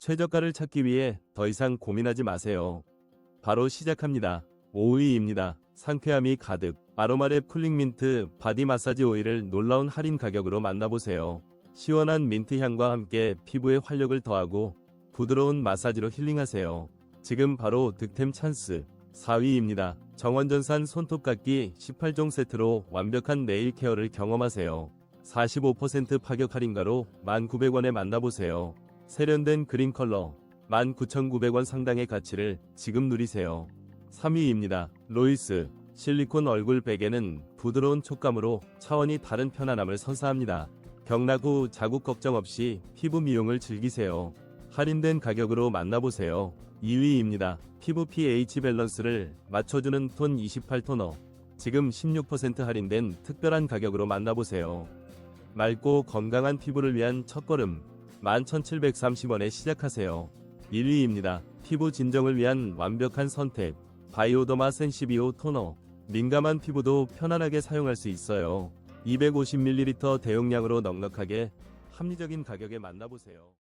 최저가를 찾기 위해 더 이상 고민하지 마세요. 바로 시작합니다. 5위입니다. 상쾌함이 가득 아로마랩 쿨링 민트 바디 마사지 오일을 놀라운 할인 가격으로 만나보세요. 시원한 민트 향과 함께 피부에 활력을 더하고 부드러운 마사지로 힐링하세요. 지금 바로 득템 찬스 4위입니다. 정원전산 손톱깎이 18종 세트로 완벽한 네일 케어를 경험하세요. 45% 파격 할인가로 1,900원에 만나보세요. 세련된 그린 컬러 19,900원 상당의 가치를 지금 누리세요. 3위입니다. 로이스 실리콘 얼굴 베개는 부드러운 촉감으로 차원이 다른 편안함을 선사합니다. 경락 후 자국 걱정 없이 피부 미용을 즐기세요. 할인된 가격으로 만나보세요. 2위입니다. 피부 pH 밸런스를 맞춰주는 톤 28토너. 지금 16% 할인된 특별한 가격으로 만나보세요. 맑고 건강한 피부를 위한 첫걸음 11,730원에 시작하세요. 1위입니다. 피부 진정을 위한 완벽한 선택 바이오더마 센시비오 토너 민감한 피부도 편안하게 사용할 수 있어요. 250ml 대용량으로 넉넉하게 합리적인 가격에 만나보세요.